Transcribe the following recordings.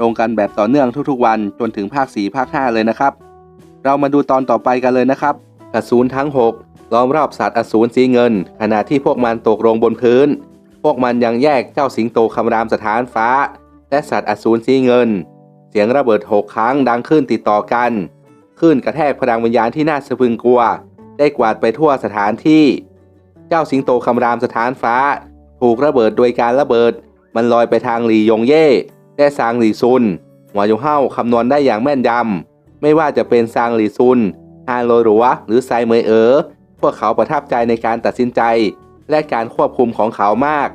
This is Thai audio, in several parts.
ลงกันแบบต่อเนื่องทุกๆวันจนถึงภาค 4 ภาค 5 เลยนะครับ เรามาดูตอนต่อไปกันเลยนะครับอสูรทั้ง 6 ล้อมรอบสัตว์อสูรสีเงิน ขณะที่พวกมันตกลงบนพื้น พวกมันยังแยกเจ้าสิงโตคำรามสถานฟ้า และสัตว์อสูรสีเงิน เสียงระเบิดหกครั้งดังขึ้นติดต่อกันคลื่นกระแทกพลังวิญญาณที่น่าสะพรึงกลัว ได้กวาดไปทั่วสถานที่ เจ้าสิงโตคำรามสถานฟ้า ถูกระเบิดโดยการระเบิด มันลอยไปทางหลียงเย่ และซางหลีซุนหัวยูเฮาคำนวณได้อย่างแม่นยำ ไม่ว่าจะเป็นซางหลีซุนฮานโลหรัวหรือไซเมยเอ๋อพวกเขาประทับใจในการตัดสินใจ และการควบคุมของเขามาก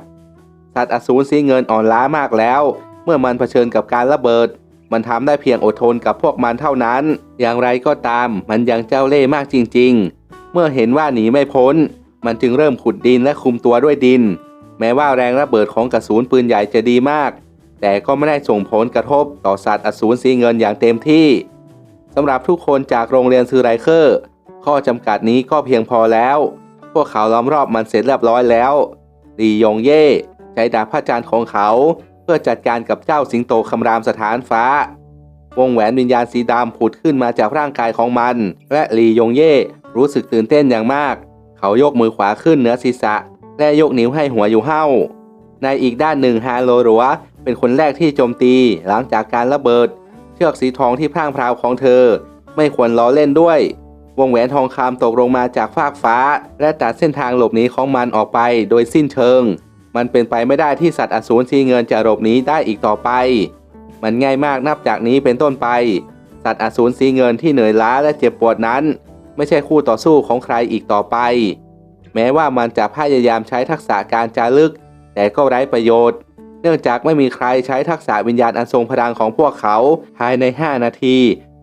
สัตว์อสูรสีเงินอ่อนล้ามากแล้ว เมื่อมันเผชิญกับการระเบิด มันทำได้เพียงอดทนกับพวกมันเท่านั้น อย่างไรก็ตามมันยังเจ้าเล่ห์มากจริง ๆ เมื่อเห็นว่าหนีไม่พ้น มันจึงเริ่มขุดดินและคุมตัวด้วยดิน แม้ว่าแรงระเบิดของกระสุนปืนใหญ่จะดีมาก แต่ก็ไม่ได้ส่งผลกระทบต่อสัตว์อสูรสีเงินอย่างเต็มที่สำหรับทุกคนจากโรงเรียนซือไรเคอร์ ข้อจำกัดนี้ก็เพียงพอแล้ว พวกเขาล้อมรอบมันเสร็จเรียบร้อยแล้วลียงเย่ใช้ดาบพระจันทร์ของเขาเพื่อจัดการกับเจ้าสิงโตคำรามสถานฟ้า วงแหวนวิญญาณสีดำผุดขึ้นมาจากร่างกายของมัน และลียงเย่รู้สึกตื่นเต้นอย่างมาก เขายกมือขวาขึ้นเหนือศีรษะ และยกนิ้วให้หัวอยู่เห้าในอีกด้านหนึ่งฮาโลรัว เป็นคนแรกที่โจมตีหลังจากการระเบิด เชือกสีทองที่พร่างพราวของเธอ ไม่ควรล้อเล่นด้วย วงแหวนทองคำตกลงมาจากฟากฟ้า และตัดเส้นทางหลบหนีของมันออกไปโดยสิ้นเชิง มันเป็นไปไม่ได้ที่สัตว์อสูรสีเงินจะหลบหนีได้อีกต่อไป มันง่ายมากนับจากนี้เป็นต้นไป สัตว์อสูรสีเงินที่เหนื่อยล้าและเจ็บปวดนั้น ไม่ใช่คู่ต่อสู้ของใครอีกต่อไป แม้ว่ามันจะพยายามใช้ทักษะการจารึก แต่ก็ไร้ประโยชน์ เนื่องจากไม่มีใครใช้ทักษะวิญญาณอันทรงพลังของพวกเขาภายใน 5 นาที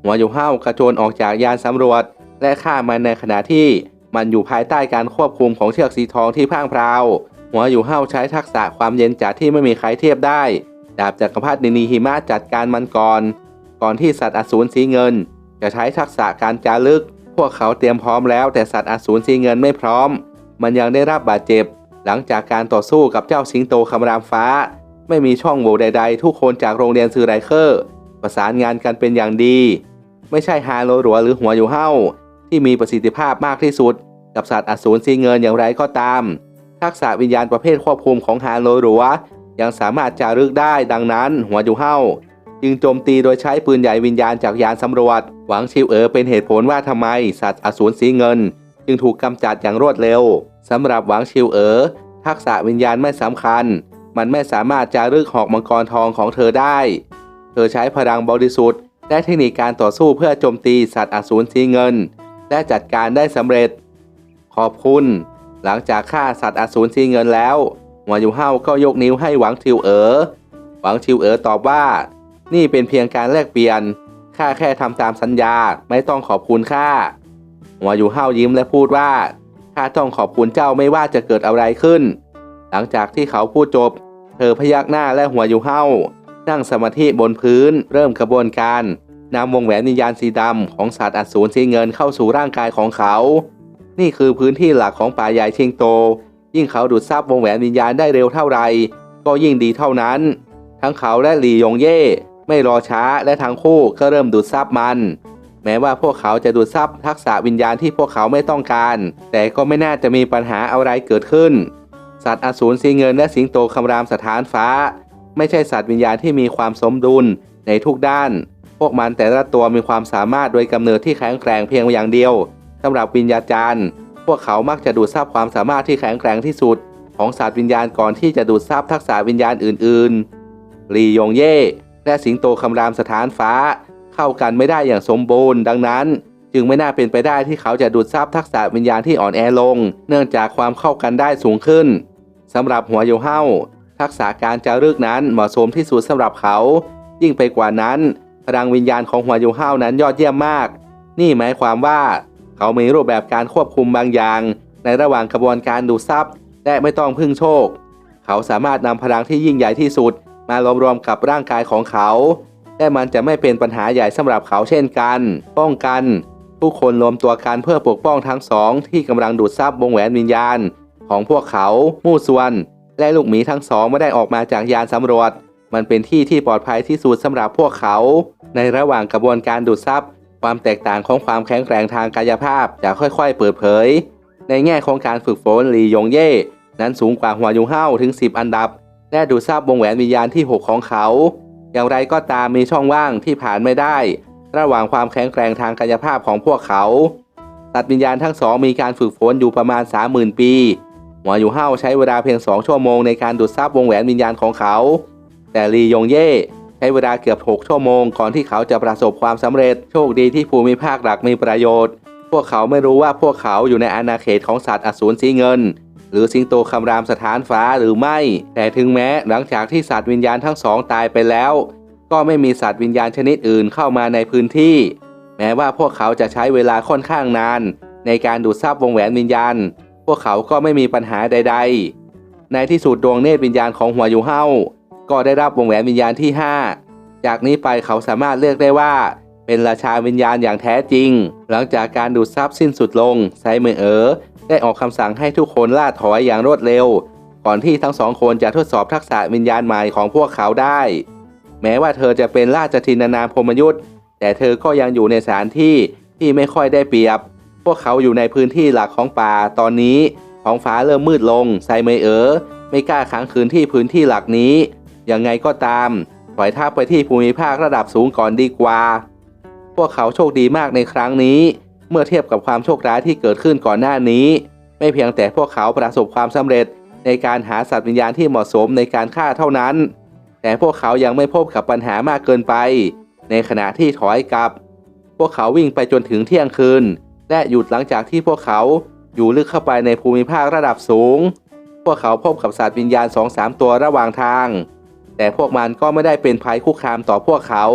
หัวอยู่ห้าวกระโจนออกจากยานสำรวจ และฆ่ามันในขณะที่มันอยู่ภายใต้การควบคุมของเชือกสีทองที่พ่างพราวหัวอยู่ห้าวใช้ทักษะความเย็นจากที่ไม่มีใครเทียบได้ ดาบจักรพรรดินีหิมะจัดการมันก่อน ก่อนที่สัตว์อสูรสีเงิน จะใช้ทักษะการจารึก พวกเขาเตรียมพร้อมแล้ว แต่สัตว์อสูรสีเงินไม่พร้อม มันยังได้รับบาดเจ็บ หลังจากการต่อสู้กับเจ้าสิงโตคำรามฟ้า ไม่มีช่องโหว่ใดๆ ทุกคนจากโรงเรียนซือไรเคอร์ ประสานงานกันเป็นอย่างดี ไม่ใช่ฮาโลหรัวหรือหัวอยู่เห้าที่มีประสิทธิภาพมากที่สุด กับสัตว์อสูรสีเงินอย่างไรก็ตาม ทักษะวิญญาณประเภทควบคุมของฮาโลหรัวยังสามารถจารึกได้ดังนั้น หัวอยู่เห้าจึงโจมตีโดยใช้ปืนใหญ่วิญญาณจากยานสำรวจ หวังชิวเอ๋อเป็นเหตุผลว่าทำไมสัตว์อสูรสีเงิน จึงถูกกำจัดอย่างรวดเร็วสำหรับหวังชิวเอ๋อทักษะวิญญาณไม่สำคัญ มันไม่สามารถจารึกหอกมังกรทองของเธอได้ เธอใช้พลังบริสุทธิ์และเทคนิคการต่อสู้เพื่อโจมตีสัตว์อสูรสีเงิน และจัดการได้สำเร็จ ขอบคุณ หลังจากฆ่าสัตว์อสูรสีเงินแล้วหัวยูเฮาก็ยกนิ้วให้หวังชิวเอ๋อหวังชิวเอ๋อตอบว่า นี่เป็นเพียงการแลกเปลี่ยน ข้าแค่ทำตามสัญญา ไม่ต้องขอบคุณข้าหัวอยู่ห้ายิ้มและพูดว่า ข้าต้องขอบคุณเจ้าไม่ว่าจะเกิดอะไรขึ้น หลังจากที่เขาพูดจบ เธอพยักหน้าและหัวอยู่ห้า นั่งสมาธิบนพื้น เริ่มกระบวนการนำวงแหวนวิญญาณสีดำของสัตว์อสูรสีเงินเข้าสู่ร่างกายของเขา นี่คือพื้นที่หลักของป่าใหญ่เชิงโต ยิ่งเขาดูดซับวงแหวนวิญญาณได้เร็วเท่าไร ก็ยิ่งดีเท่านั้น ทั้งเขาและหลี่ยงเย่ไม่รอช้าและทั้งคู่ก็เริ่มดูดซับมัน แม้ว่าพวกเขาจะดูดซับทักษะวิญญาณที่พวกเขาไม่ต้องการ แต่ก็ไม่น่าจะมีปัญหาอะไรเกิดขึ้น สัตว์อสูรสีเงินและสิงโตคำรามสถานฟ้า ไม่ใช่สัตว์วิญญาณที่มีความสมดุลในทุกด้าน พวกมันแต่ละตัวมีความสามารถโดยกำเนิดที่แข็งแกร่งเพียงอย่างเดียวสำหรับวิญญาจารย์ พวกเขามักจะดูดซับความสามารถที่แข็งแกร่งที่สุด ของสัตว์วิญญาณก่อนที่จะดูดซับทักษะวิญญาณอื่นๆลียงเย่และสิงโตคำรามสถานฟ้า เข้ากันไม่ได้อย่างสมบูรณ์ ดังนั้น จึงไม่น่าเป็นไปได้ที่เขาจะดูดซับทักษะวิญญาณที่อ่อนแอลง เนื่องจากความเข้ากันได้สูงขึ้น สำหรับหัวโยเฮาทักษะการจารึกนั้นเหมาะสมที่สุดสำหรับเขา ยิ่งไปกว่านั้น พลังวิญญาณของหัวยูเฮานั้นยอดเยี่ยมมาก นี่หมายความว่า เขามีรูปแบบการควบคุมบางอย่าง ในระหว่างกระบวนการดูดซับและไม่ต้องพึ่งโชค เขาสามารถนำพลังที่ยิ่งใหญ่ที่สุด มารวมๆกับร่างกายของเขาและมันจะไม่เป็นปัญหาใหญ่สำหรับเขาเช่นกัน ป้องกัน ผู้คนรวมตัวกันเพื่อปกป้องทั้งสองที่กำลังดูดซับวงแหวนวิญญาณ ของพวกเขา มู่ส่วน และลูกหมีทั้งสองไม่ได้ออกมาจากยานสำรวจ มันเป็นที่ที่ปลอดภัยที่สุดสำหรับพวกเขา ในระหว่างกระบวนการดูดซับความแตกต่างของความแข็งแกร่งทางกายภาพจะค่อยๆ เปิดเผย ในแง่ของการฝึกฝนหลียงเย่นั้นสูงกว่าหัวยูเฮ้าถึง 10 อันดับ และดูดซับวงแหวนวิญญาณที่ 6 ของเขา อย่างไรก็ตามมีช่องว่างที่ผ่านไม่ได้ ระหว่างความแข็งแกร่งทางกายภาพของพวกเขาสัตว์วิญญาณทั้งสองมีการฝึกฝนอยู่ประมาณ 30,000 ปี หัวยูเฮ้าใช้เวลาเพียง 2 ชั่วโมงในการดูดซับวงแหวนวิญญาณของเขา แต่ลียงเย่ใช้เวลาเกือบ 6 ชั่วโมงก่อนที่เขาจะประสบความสำเร็จ โชคดีที่ภูมิภาคหลักมีประโยชน์ พวกเขาไม่รู้ว่าพวกเขาอยู่ในอาณาเขตของสัตว์อสูรสีเงิน หรือสิงโตคำรามสถานฟ้าหรือไม่ แต่ถึงแม้หลังจากที่สัตว์วิญญาณทั้งสองตายไปแล้ว ก็ไม่มีสัตว์วิญญาณชนิดอื่นเข้ามาในพื้นที่ แม้ว่าพวกเขาจะใช้เวลาค่อนข้างนาน ในการดูดซับวงแหวนวิญญาณ วกเขาก็ไม่มีปัญหาใด ๆ ในที่สุดดวงเนตรวิญญาณของหัวยูเฮาก็ได้รับวงแหวนวิญญาณที่ 5 จากนี้ไปเขาสามารถเลือกได้ว่า เป็นราชาวิญญาณอย่างแท้จริง หลังจากการดูดซับสิ้นสุดลงไซเมอเอ๋อได้ออกคำสั่งให้ทุกคนล่าถอยอย่างรวดเร็ว ก่อนที่ทั้งสองคนจะทดสอบทักษะวิญญาณใหม่ของพวกเขาได้ แม้ว่าเธอจะเป็นราชทินานามพมยุทธ์แต่เธอก็ยังอยู่ในสถานที่ที่ไม่ค่อยได้เปรียบ พวกเขาอยู่ในพื้นที่หลักของป่าตอนนี้ท้องฟ้าเริ่มมืดลงไซเมเอ๋อไม่กล้าค้างคืนที่พื้นที่หลักนี้ ยังไงก็ตามปล่อยท่าไปที่ภูมิภาคระดับสูงก่อนดีกว่า พวกเขาโชคดีมากในครั้งนี้ เมื่อเทียบกับความโชคร้ายที่เกิดขึ้นก่อนหน้านี้ ไม่เพียงแต่พวกเขาประสบความสำเร็จในการหาสัตว์วิญญาณที่เหมาะสมในการฆ่าเท่านั้น แต่พวกเขายังไม่พบกับปัญหามากเกินไป ในขณะที่ถอยกลับ พวกเขาวิ่งไปจนถึงเที่ยงคืน และหยุดหลังจากที่พวกเขาอยู่ลึกเข้าไปในภูมิภาคระดับสูง พวกเขาพบกับสัตว์วิญญาณสองสามตัวระหว่างทาง แต่พวกมันก็ไม่ได้เป็นภัยคุกคามต่อพวกเขา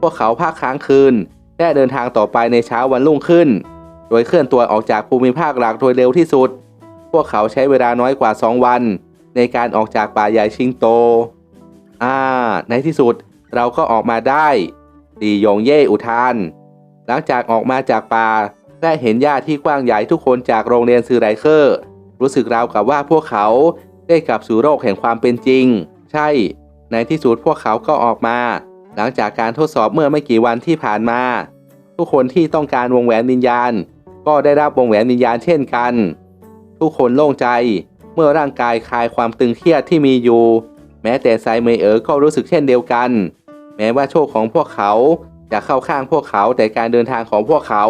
พวกเขาพักค้างคืน และเดินทางต่อไปในเช้าวันรุ่งขึ้น โดยเคลื่อนตัวออกจากภูมิภาคหลักโดยเร็วที่สุด พวกเขาใช้เวลาน้อยกว่า 2 วัน ในการออกจากป่าใหญ่ชิงโต อ่า ในที่สุดเราก็ออกมาได้ดียงเย่อุทาน หลังจากออกมาจากป่า และเห็นหญ้าที่กว้างใหญ่ทุกคนจากโรงเรียนซือไรเคอร์ รู้สึกราวกับว่าพวกเขาได้กลับสู่โลกแห่งความเป็นจริง ใช่ ในที่สุดพวกเขาก็ออกมา หลังจากการทดสอบเมื่อไม่กี่วันที่ผ่านมา ทุกคนที่ต้องการวงแหวนวิญญาณ ก็ได้รับวงแหวนวิญญาณเช่นกัน ทุกคนโล่งใจเมื่อร่างกายคลายความตึงเครียดที่มีอยู่ แม้แต่ไซเมเอ๋อก็รู้สึกเช่นเดียวกัน แม้ว่าโชคของพวกเขาจะเข้าข้างพวกเขาแต่การเดินทางของพวกเขา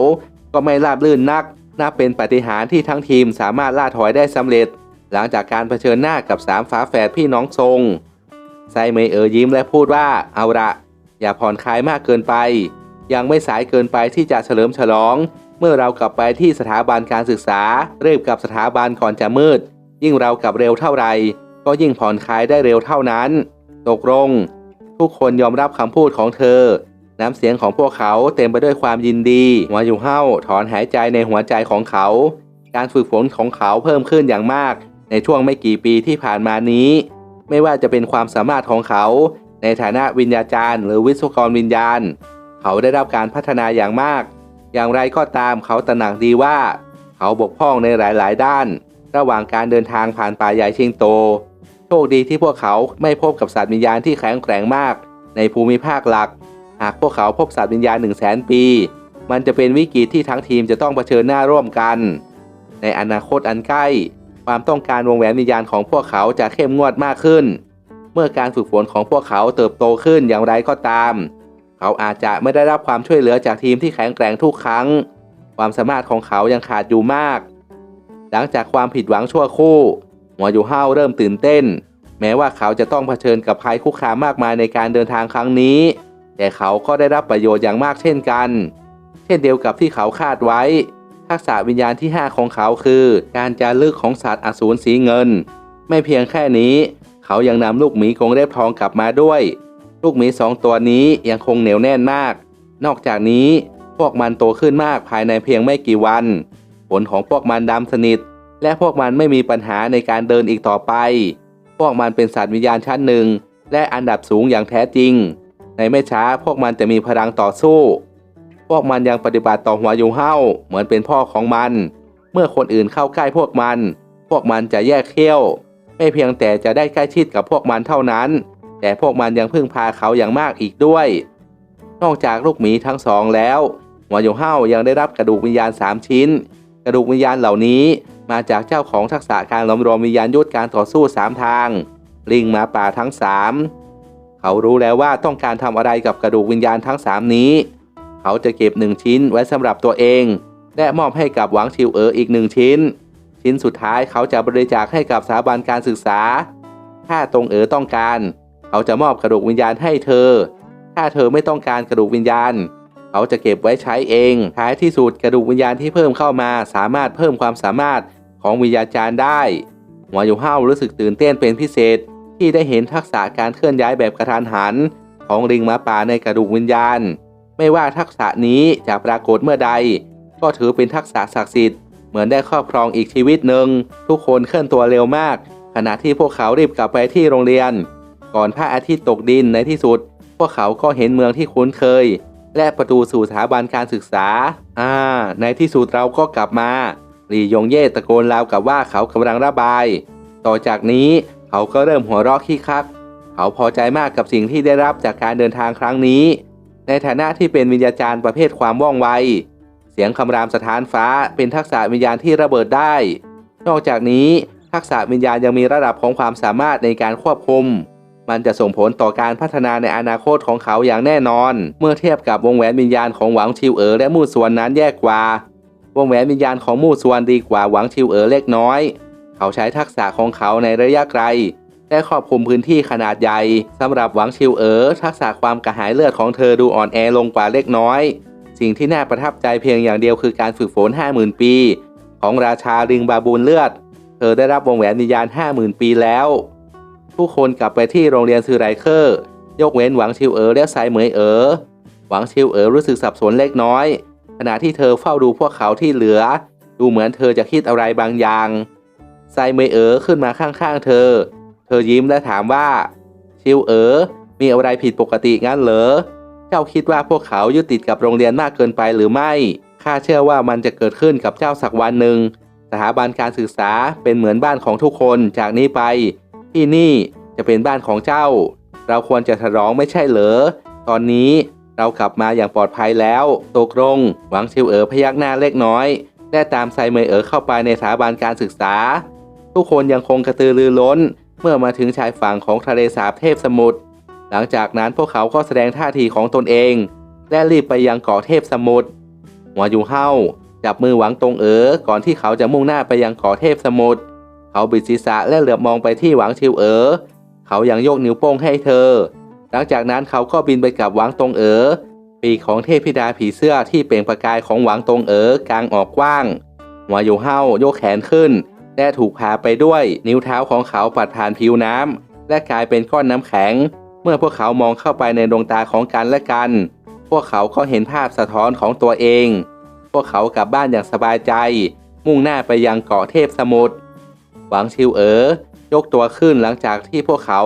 ก็ไม่ราบรื่นนัก นับเป็นปฏิหารที่ทั้งทีมสามารถล่าถอยได้สำเร็จ หลังจากการเผชิญหน้ากับสามฝาแฝดพี่น้องทรงไซเมเอ๋อยิ้มและพูดว่าเอาละอย่าผ่อนคลายมากเกินไป ยังไม่สายเกินไปที่จะเฉลิมฉลอง เมื่อเรากลับไปที่สถาบันการศึกษาเรีบกับสถาบันก่อนจะมืด ยิ่งเรากลับเร็วเท่าไหร่ก็ยิ่งผ่อนคลายได้เร็วเท่านั้น ตกลง ทุกคนยอมรับคำพูดของเธอ น้ำเสียงของพวกเขาเต็มไปด้วยความยินดีหัวอยู่เห้าถอนหายใจในหัวใจของเขา การฝึกฝนของเขาเพิ่มขึ้นอย่างมาก ในช่วงไม่กี่ปีที่ผ่านมานี้ ไม่ว่าจะเป็นความสามารถของเขา ในฐานะวิญญาจารย์ หรือวิศวกรวิญญาณ เขาได้รับการพัฒนาอย่างมาก อย่างไรก็ตามเขาตระหนักดีว่า เขาบกพร่องในหลาย ๆ ด้าน ระหว่างการเดินทางผ่านป่าใหญ่เชียงโต โชคดีที่พวกเขาไม่พบกับสัตว์วิญญาณที่แข็งแกร่งมาก ในภูมิภาคหลัก หากพวกเขาพบสัตว์วิญญาณ1 0 0 0 0แสนปี มันจะเป็นวิกฤตที่ทั้งทีมจะต้องเผชิญหน้าร่วมกัน ในอนาคตอันใกล้ ความต้องการวงแหวนวิญญาณของพวกเขาจะเข้มงวดมากขึ้น เมื่อการฝึกฝนของพวกเขาเติบโตขึ้นอย่างไรก็ตาม เขาอาจจะไม่ได้รับความช่วยเหลือจากทีมที่แข็งแกร่งทุกครั้ง ความสามารถของเขายังขาดอยู่มาก หลังจากความผิดหวังชั่วคู่หัวยูเฮาเริ่มตื่นเต้น แม้ว่าเขาจะต้องเผชิญกับภัยคุกคามมากมายในการเดินทางครั้งนี้ แต่เขาก็ได้รับประโยชน์อย่างมากเช่นกัน เช่นเดียวกับที่เขาคาดไว้ ทักษะวิญญาณที่ 5 ของเขาคือ การจารึกของสัตว์อสูรสีเงิน ไม่เพียงแค่นี้ เขายังนำลูกหมีกรงเล็บทองกลับมาด้วย ลูกหมีสองตัวนี้ยังคงเหนียวแน่นมาก นอกจากนี้พวกมันโตขึ้นมากภายในเพียงไม่กี่วัน ผลของพวกมันดำสนิท และพวกมันไม่มีปัญหาในการเดินอีกต่อไป พวกมันเป็นสัตว์วิญญาณชั้นหนึ่ง และอันดับสูงอย่างแท้จริง ในไม่ช้าพวกมันจะมีพลังต่อสู้ พวกมันยังปฏิบัติต่อหัวยูเฮาเหมือนเป็นพ่อของมัน เมื่อคนอื่นเข้าใกล้พวกมัน พวกมันจะแยกเขี้ยว ไม่เพียงแต่จะได้ใกล้ชิดกับพวกมันเท่านั้น แต่พวกมันยังพึ่งพาเขาอย่างมากอีกด้วย นอกจากลูกหมีทั้งสองแล้ว หัวยูเฮายังได้รับกระดูกวิญญาณ 3 ชิ้น กระดูกวิญญาณเหล่านี้มาจากเจ้าของทักษะการหลอมรวมวิญญาณยุทธการต่อสู้ 3 ทาง ลิงหมาป่าทั้ง 3 เขารู้แล้วว่าต้องการทำอะไรกับกระดูกวิญญาณทั้ง 3 นี้ เขาจะเก็บหนึ่งชิ้นไว้สำหรับตัวเอง และมอบให้กับหวังชิวเอ๋ออีกหนึ่งชิ้น ชิ้นสุดท้ายเขาจะบริจาคให้กับสถาบันการศึกษา ถ้าตรงเอ๋อต้องการ เขาจะมอบกระดูกวิญญาณให้เธอ ถ้าเธอไม่ต้องการกระดูกวิญญาณ เขาจะเก็บไว้ใช้เอง ท้ายที่สุดกระดูกวิญญาณที่เพิ่มเข้ามาสามารถเพิ่มความสามารถของวิญญาจารย์ได้หัวยูเฮาวรู้สึกตื่นเต้นเป็นพิเศษ ที่ได้เห็นทักษะการเคลื่อนย้ายแบบกระทันหัน ของลิงมาป่าในกระดูกวิญญาณ ไม่ว่าทักษะนี้จะปรากฏเมื่อใด ก็ถือเป็นทักษะศักดิ์สิทธิ์เหมือนได้ครอบครองอีกชีวิตหนึ่ง ทุกคนเคลื่อนตัวเร็วมาก ขณะที่พวกเขารีบกลับไปที่โรงเรียน ก่อนพระอาทิตย์ตกดินในที่สุด พวกเขาก็เห็นเมืองที่คุ้นเคย และประตูสู่สถาบันการศึกษา อ่า ในที่สุดเราก็กลับมาหลี่ยงเย่ตะโกนราวกับว่าเขากำลังระบาย ต่อจากนี้ เขาก็เริ่มหัวเราะขี้คัก เขาพอใจมากกับสิ่งที่ได้รับจากการเดินทางครั้งนี้ ในฐานะที่เป็นวิญญาจารย์ประเภทความว่องไว เสียงคำรามสถานฟ้าเป็นทักษะวิญญาณที่ระเบิดได้ นอกจากนี้ทักษะวิญญาณยังมีระดับของความสามารถในการควบคุม มันจะส่งผลต่อการพัฒนาในอนาคตของเขาอย่างแน่นอน เมื่อเทียบกับวงแหวนวิญญาณของหวังชิวเอ๋อและมู่ส่วนนั้นแยกกว่าวงแหวนวิญญาณของมู่ส่วนดีกว่าหวังชิวเอ๋อเล็กน้อย เขาใช้ทักษะของเขาในระยะไกลและครอบคลุมพื้นที่ขนาดใหญ่สำหรับหวังชิวเอ๋อทักษะความกระหายเลือดของเธอดูอ่อนแอลงกว่าเล็กน้อย สิ่งที่น่าประทับใจเพียงอย่างเดียวคือการฝึกฝน 50,000 ปี ของราชาลิงบาบูนเลือด เธอได้รับวงแหวนวิญญาณ50,000 ปีแล้วผู้คนกลับไปที่โรงเรียนซือไรเคอร์ ยกเว้นหวังชิวเอ๋อและไซเหมยเอ๋อหวังชิวเอ๋อรู้สึกสับสนเล็กน้อย ขณะที่เธอเฝ้าดูพวกเขาที่เหลือ ดูเหมือนเธอจะคิดอะไรบางอย่าง ไซเมยเอ๋อขึ้นมาข้างๆเธอ เธอยิ้มและถามว่า ชิวเอ๋อมีอะไรผิดปกติงั้นเหรอ เจ้าคิดว่าพวกเขายึดติดกับโรงเรียนมากเกินไปหรือไม่ ข้าเชื่อว่ามันจะเกิดขึ้นกับเจ้าสักวันหนึ่ง สถาบันการศึกษาเป็นเหมือนบ้านของทุกคนจากนี้ไป ที่นี่จะเป็นบ้านของเจ้า เราควรจะฉลองไม่ใช่เหรอ ตอนนี้เรากลับมาอย่างปลอดภัยแล้ว ตกลง หวังชิวเอ๋อพยักหน้าเล็กน้อย และตามไซเมยเอ๋อเข้าไปในสถาบันการศึกษา ทุกคนยังคงกระตือรือร้น เมื่อมาถึงชายฝั่งของทะเลสาบเทพสมุทร หลังจากนั้นพวกเขาก็แสดงท่าทีของตนเอง และรีบไปยังเกาะเทพสมุทร หัวยู่เฮาจับมือหวังตรงเอ๋อ ก่อนที่เขาจะมุ่งหน้าไปยังเกาะเทพสมุทร เขาบิดศีรษะและเหลือบมองไปที่หวังชิวเอ๋อ เขายังยกนิ้วโป้งให้เธอ หลังจากนั้นเขาก็บินไปกับหวังตรงเอ๋อ ปีกของเทพธิดาผีเสื้อที่เปล่งประกายของหวังตรงเอ๋อกลางออกกว้างหัวยู่เฮายกแขนขึ้น และถูกพาไปด้วยนิ้วเท้าของเขาปัดผ่านผิวน้ำและกลายเป็นก้อนน้ำแข็ง เมื่อพวกเขามองเข้าไปในดวงตาของกันและกัน พวกเขาก็เห็นภาพสะท้อนของตัวเอง พวกเขากลับบ้านอย่างสบายใจ มุ่งหน้าไปยังเกาะเทพสมุทรหวังชิวเอ๋อยกตัวขึ้นหลังจากที่พวกเขา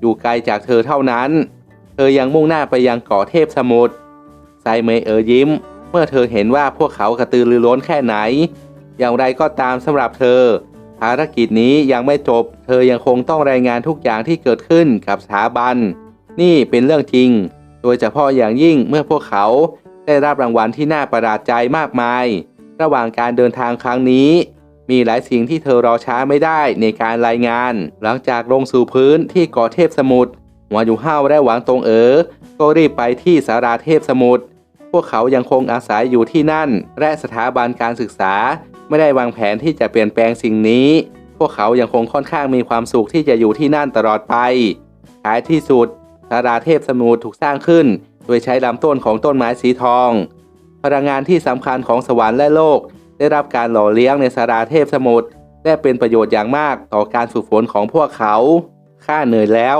อยู่ไกลจากเธอเท่านั้น เธอยังมุ่งหน้าไปยังเกาะเทพสมุทรไซเมยเอ๋อยิ้ม เมื่อเธอเห็นว่าพวกเขากระตือรือร้นแค่ไหน อย่างไรก็ตามสำหรับเธอ ภารกิจนี้ยังไม่จบ เธอยังคงต้องรายงานทุกอย่างที่เกิดขึ้นกับสถาบัน นี่เป็นเรื่องจริง โดยเฉพาะอย่างยิ่งเมื่อพวกเขาได้รับรางวัลที่น่าประหลาดใจมากมาย ระหว่างการเดินทางครั้งนี้ มีหลายสิ่งที่เธอรอช้าไม่ได้ในการรายงาน หลังจากลงสู่พื้นที่เกาะเทพสมุทรหัวอยู่ห้าวและหวังตรงเอ๋อก็รีบไปที่สาราเทพสมุทร พวกเขายังคงอาศัยอยู่ที่นั่น และสถาบันการศึกษา ไม่ได้วางแผนที่จะเปลี่ยนแปลงสิ่งนี้ พวกเขายังคงค่อนข้างมีความสุขที่จะอยู่ที่นั่นตลอดไปท้ายที่สุดสาราเทพสมุทรถูกสร้างขึ้น โดยใช้ลำต้นของต้นไม้สีทอง พลังงานที่สำคัญของสวรรค์และโลก ได้รับการหล่อเลี้ยงในสาราเทพสมุทรและเป็นประโยชน์อย่างมากต่อการฝึกฝนของพวกเขาข้าเหนื่อยแล้ว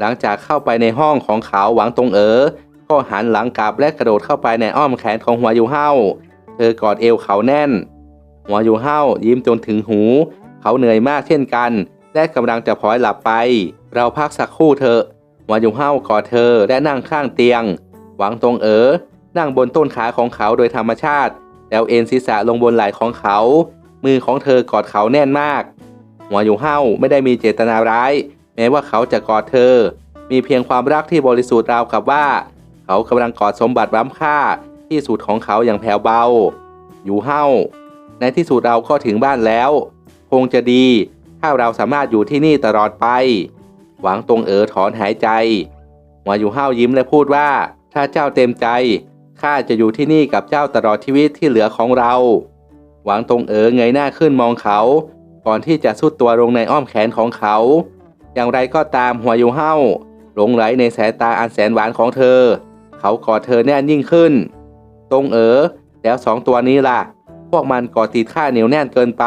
หลังจากเข้าไปในห้องของเขาหวังตรงเอ๋อ ก็หันหลังกลับและกระโดดเข้าไปในอ้อมแขนของหัวยูเฮาเธอกอดเอวเขาแน่น หัวยูเฮายิ้มจนถึงหู เขาเหนื่อยมากเช่นกัน และกำลังจะพลอยหลับไป เราพักสักครู่เถอะหัวยูเฮากอดเธอและนั่งข้างเตียง หวังตรงเอ๋อนั่งบนต้นขาของเขาโดยธรรมชาติ แล้วเอ็นศีรษะลงบนไหล่ของเขา มือของเธอกอดเขาแน่นมาก หัวยูเฮาไม่ได้มีเจตนาร้าย แม้ว่าเขาจะกอดเธอ มีเพียงความรักที่บริสุทธิ์ราวกับว่า เขากำลังกอดสมบัติล้ำค่าที่สุดของเขาอย่างแผ่วเบา อยู่เฮ้า ในที่สุดเราก็ถึงบ้านแล้ว คงจะดี ถ้าเราสามารถอยู่ที่นี่ตลอดไป หวังตรงเอ๋อถอนหายใจหัวอยู่เฮ้ายิ้มและพูดว่า ถ้าเจ้าเต็มใจข้าจะอยู่ที่นี่กับเจ้าตลอดชีวิตที่เหลือของเรา หวังตรงเอ๋อเงยหน้าขึ้นมองเขา ก่อนที่จะสุดตัวลงในอ้อมแขนของเขา อย่างไรก็ตามหัวอยู่เฮ้าหลงไหลในสายตาอันแสนหวานของเธอ เขากอดเธอแน่นยิ่งขึ้น ตรงเอ๋อแล้วสองตัวนี้ล่ะ พวกมันก่อติดข้าเหนียวแน่นเกินไป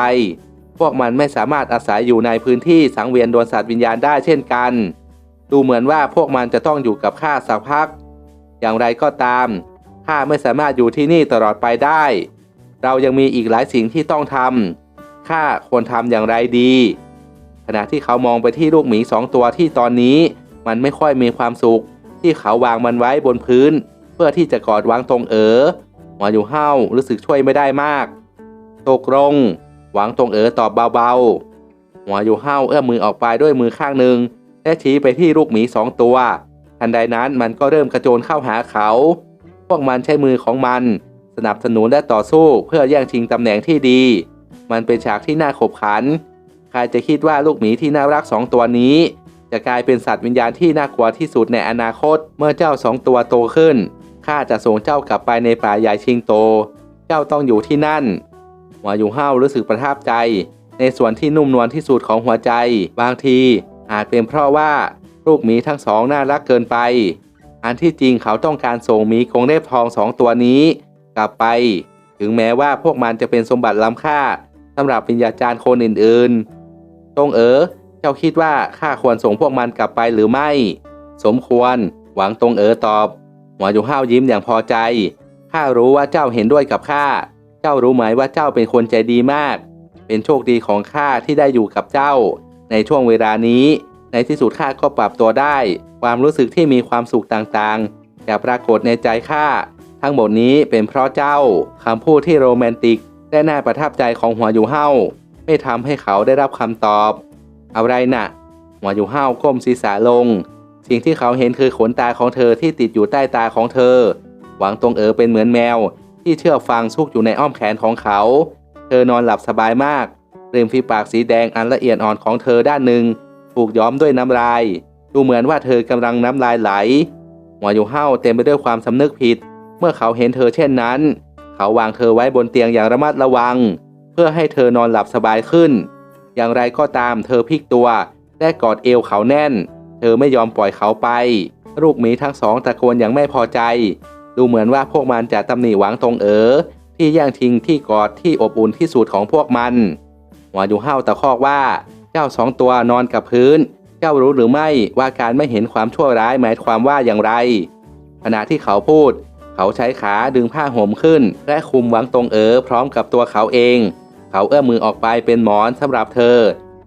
พวกมันไม่สามารถอาศัยอยู่ในพื้นที่สังเวียนดวงสัตว์วิญญาณได้เช่นกัน ดูเหมือนว่าพวกมันจะต้องอยู่กับข้าสักพัก อย่างไรก็ตามข้าไม่สามารถอยู่ที่นี่ตลอดไปได้ เรายังมีอีกหลายสิ่งที่ต้องทำข้าควรทำอย่างไรดี ขณะที่เขามองไปที่ลูกหมีสองตัวที่ตอนนี้ มันไม่ค่อยมีความสุข ที่เขาวางมันไว้บนพื้น เพื่อที่จะกอดวางตรงเอ๋อหัวอยู่เห้ารู้สึกช่วยไม่ได้มาก ตกลงหวังตรงเอ๋อตอบเบาๆหัวอยู่เห้าเอื้อมมือออกไปด้วยมือข้างหนึ่งและชี้ไปที่ลูกหมีสองตัว ทันใดนั้นมันก็เริ่มกระโจนเข้าหาเขา พวกมันใช้มือของมัน สนับสนุนและต่อสู้เพื่อแย่งชิงตำแหน่งที่ดี มันเป็นฉากที่น่าขบขัน ใครจะคิดว่าลูกหมีที่น่ารักสองตัวนี้ จะกลายเป็นสัตว์วิญญาณที่น่ากลัวที่สุดในอนาคต เมื่อเจ้าสองตัวโตขึ้นข้าจะส่งเจ้ากลับไปในป่าใหญ่ชิงโต เจ้าต้องอยู่ที่นั่นหัวอยู่ห้าวรู้สึกประทับใจ ในส่วนที่นุ่มนวลที่สุดของหัวใจ บางทีอาจเป็นเพราะว่าลูกหมีทั้งสองน่ารักเกินไป อันที่จริงเขาต้องการส่งหมีกรงเล็บทองสองตัวนี้ กลับไป ถึงแม้ว่าพวกมันจะเป็นสมบัติล้ำค่าสำหรับวิญญาจารย์คนอื่นๆ ตรงเอ๋อ เจ้าคิดว่าข้าควรส่งพวกมันกลับไปหรือไม่ สมควร หวังตรงเอ๋อตอบ หัวอยู่ห้าวยิ้มอย่างพอใจ ข้ารู้ว่าเจ้าเห็นด้วยกับข้า เจ้ารู้ไหมว่าเจ้าเป็นคนใจดีมาก เป็นโชคดีของข้าที่ได้อยู่กับเจ้า ในช่วงเวลานี้ ในที่สุดข้าก็ปรับตัวได้ ความรู้สึกที่มีความสุขต่างๆจะปรากฏในใจข้า ทั้งหมดนี้เป็นเพราะเจ้าคำพูดที่โรแมนติกและน่าประทับใจของหัวอยู่เห้าไม่ทำให้เขาได้รับคำตอบ อะไรน่ะหัวอยู่ห้าวก้มศีรษะลง สิ่งที่เขาเห็นคือขนตาของเธอที่ติดอยู่ใต้ตาของเธอ หวังตรงเอ๋อเป็นเหมือนแมว ที่เชื่อฟังซุกอยู่ในอ้อมแขนของเขา เธอนอนหลับสบายมากริมฝีปากสีแดงอันละเอียดอ่อนของเธอด้านหนึ่ง ถูกย้อมด้วยน้ำลาย ดูเหมือนว่าเธอกำลังน้ำลายไหลหัวอยู่เห้าเต็มไปด้วยความสำนึกผิด เมื่อเขาเห็นเธอเช่นนั้น เขาวางเธอไว้บนเตียงอย่างระมัดระวัง เพื่อให้เธอนอนหลับสบายขึ้น อย่างไรก็ตามเธอพลิกตัวและกอดเอวเขาแน่น เธอไม่ยอมปล่อยเขาไป ลูกหมีทั้งสองตะโกนอย่างไม่พอใจ ดูเหมือนว่าพวกมันจะตำหนิหวังตรงเอ๋อที่แย่งชิงที่กอดที่อบอุ่นที่สุดของพวกมันหัวอยู่ห้าวตะคอกว่าเจ้าสองตัวนอนกับพื้น เจ้ารู้หรือไม่ว่าการไม่เห็นความชั่วร้ายหมายความว่าอย่างไร ขณะที่เขาพูด เขาใช้ขาดึงผ้าห่มขึ้น และคุมหวังตรงเอ๋อพร้อมกับตัวเขาเอง เขาเอื้อมมือออกไปเป็นหมอนสำหรับเธอ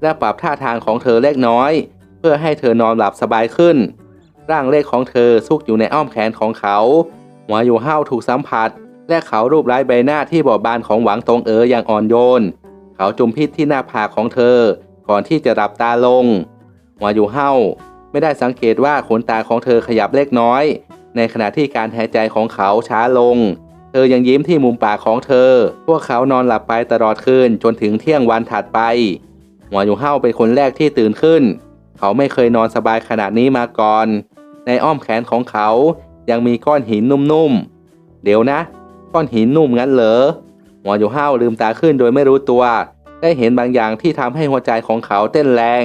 และปรับท่าทางของเธอเล็กน้อย เพื่อให้เธอนอนหลับสบายขึ้น ร่างเล็กของเธอซุกอยู่ในอ้อมแขนของเขาหัวอยู่ห้าถูกสัมผัส และเขารูปไร้ใบหน้าที่บอบบานของหวังตรงเอ๋ออย่างอ่อนโยน เขาจุมพิษที่หน้าผากของเธอ ก่อนที่จะหลับตาลงหัวอยู่เห้าไม่ได้สังเกตว่าขนตาของเธอขยับเล็กน้อย ในขณะที่การหายใจของเขาช้าลง เธอยังยิ้มที่มุมปากของเธอ พวกเขานอนหลับไปตลอดคืนจนถึงเที่ยงวันถัดไปหัวอยู่เห้าเป็นคนแรกที่ตื่นขึ้น เขาไม่เคยนอนสบายขนาดนี้มาก่อน ในอ้อมแขนของเขายังมีก้อนหินนุ่มๆ เดี๋ยวนะ ก้อนหินนุ่มงั้นเหรอหัวอยู่ห้าลืมตาขึ้นโดยไม่รู้ตัว ได้เห็นบางอย่างที่ทำให้หัวใจของเขาเต้นแรง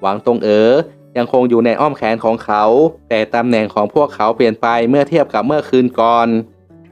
หวังตรงเอ๋อยังคงอยู่ในอ้อมแขนของเขา แต่ตำแหน่งของพวกเขาเปลี่ยนไปเมื่อเทียบกับเมื่อคืนก่อน